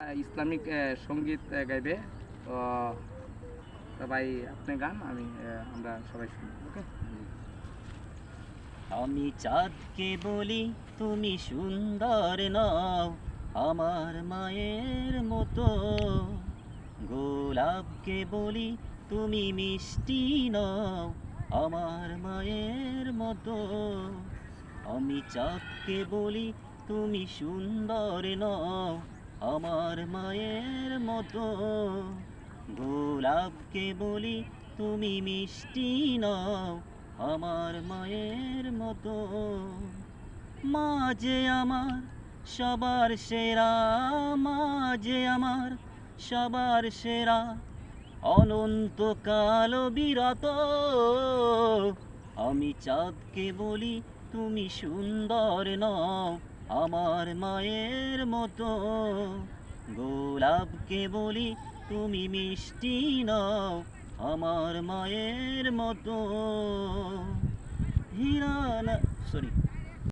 Islamic সংগীত গাইবে। তো ভাই আপনি গান, আমি আমরা সবাই শুনি ওকে? আমি চাঁদকে বলি, তুমি সুন্দর নও, আমার মায়ের মতো। গোলাপকে বলি, তুমি মিষ্টি নও, আমার মায়ের মতো। আমি চাঁদকে বলি, তুমি সুন্দর নও আমার মায়ের মতো। গোলাপকে বলি তুমি মিষ্টি নও, আমার মায়ের মতো। মা যে আমার, সবার সেরা। মা যে আমার, সবার সেরা। অনন্তকাল বিরত। আমি চাঁদকে বলি তুমি সুন্দর নও আমার মায়ের মতো। গোলাপকে বলি তুমি মিষ্টি নাও আমার মায়ের মতো। হিরানা সরি